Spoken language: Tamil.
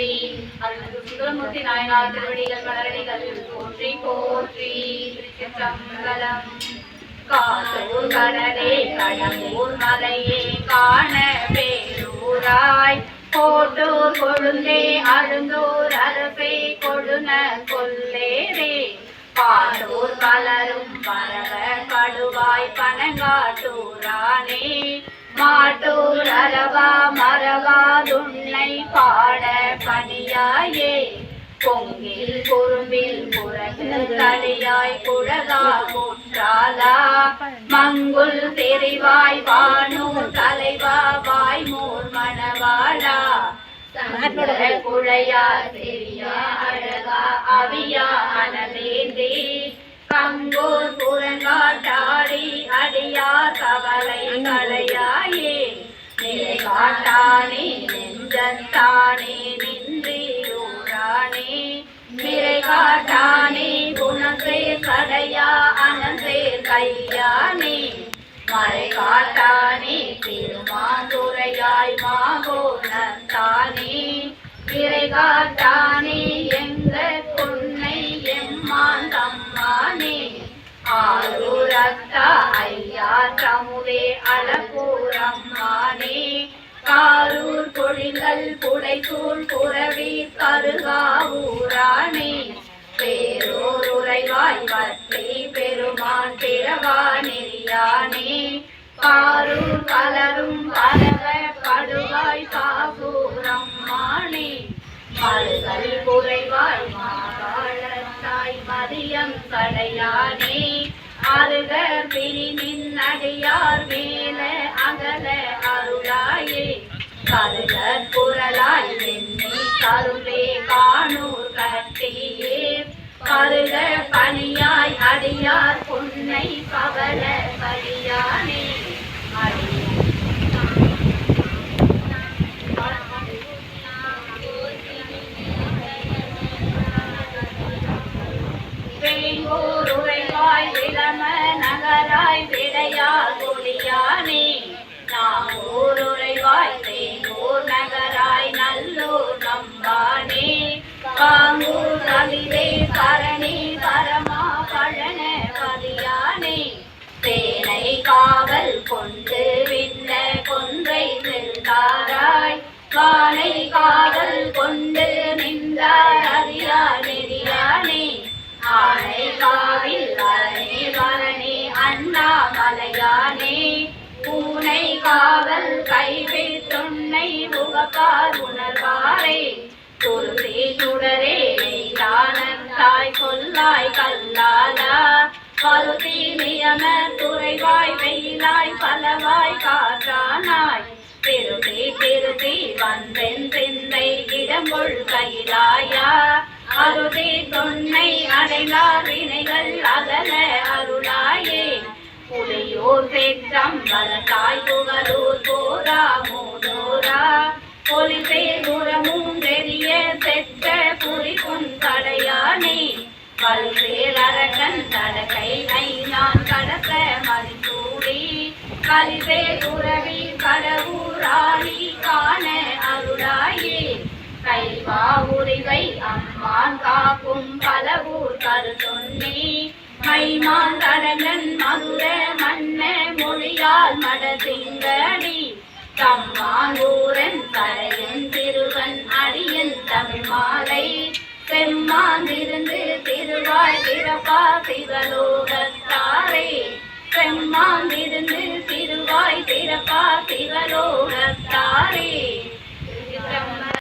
போற்றி. அருள்மிகு சுந்தரமூர்த்தி நாயனார் திருவடிகள் மலரடிகள் போற்றி போற்றி. திருச்சிற்றம்பலம். காசூர் கடலே கடம்பூர் மலையே காண பேரூராய். கோட்டூர் கொழுந்தே அருந்தூர் அரசே கொழுன கொல்லேரே பாடூர் பலரும் பரவ படுவாய் பனங்காட்டூரானே. மாட்டூர் அரவா மரவாதுன்னை பாட தலையாயே பொங்கில் குறும்பில் புறகு தலையாய் குழலா போற்றாலா மங்குல் தெரிவாய் வானூர் தலைவா வாய் வாய்மூர் மணவாளா. குழையா தெரியா அழகா அவியா அனலேந்தி கங்கூர் புறங்காட்டாடி அடியா கவலை களையாயே நிலை காட்டானே நெஞ்சத்தானே நின்றியோரானே நிறை காட்டானே குணசே கடையா அனந்தே கையானே. மறை காட்டானே திருமாந்துரையாய் மாகோணத்தானே திரை காட்டானே எங்க பொன்னை எம்மான் தம்மானே. ஆரூரத்தா ஐயா தமுதே அழகூரம்மானே பொழிகள் புடைசூழ் புறவி கருகாவூரானே பேரூர் உறைவாய் வற்றி பெருமான் பிறவா நெறியானே. பாரூர் பலரும் பரவ படுவாய் பாகூரம்மானே மறுகள் குறைவாய் மாகாளத்தாய் மதியம் கடையானே. அருக பிரிமின் அடியார் மேல அகல அருளாயே. கருகற் வெண்ணி கருளே காணூர் கட்டியே கருக பணியாய் அடியார் காவல் கொண்டு விண்ண கொன்றை செல்தாராய் வானை காவல் கொண்டு நின்றார் அறியா நெறியானே. ஆனை காவில் அரணே வரணே அண்ணாமலையானே பூனை காவல் கைவில் தொன்னை முகப்பார் உணர்வாரே. துருசி சுடரே தானந்தாய் கொல்லாய். கல்லா பருதி நியம துறைவாய் வெயிலாய் பலவாய் காற்றானாய். திருதி திருதி வந்தென் சிந்தை இடமுள் கைலாயா அருதி தொன்னை அடைந்தார் வினைகள் அகல அருளாயே. புலியூர் பெற்றம் வலத்தாய் புகழூர் போரா மூதோரா பொலிசை வல்சேல் தடகை ஐநான் கடத்த மதிசூடி கலிசே துறவி கடவுராணி காண அருளாயே. கைவா உரிவை அம்மான் காக்கும் பலவூர் கருத்தொன்னி மைமான் கடங்கன் மதுர மன்ன மொழியால் மடசிங்கடி தம்மாங்கூரன் கரையன் திருவன் அடியன் தமிழ் மாலை. செம்மாந்திருந்து திருவாய் திறப்பா சிவலோகத்தாரே செம்மாந்திருந்து திருவாய் திறப்பா சிவலோகத்தாரே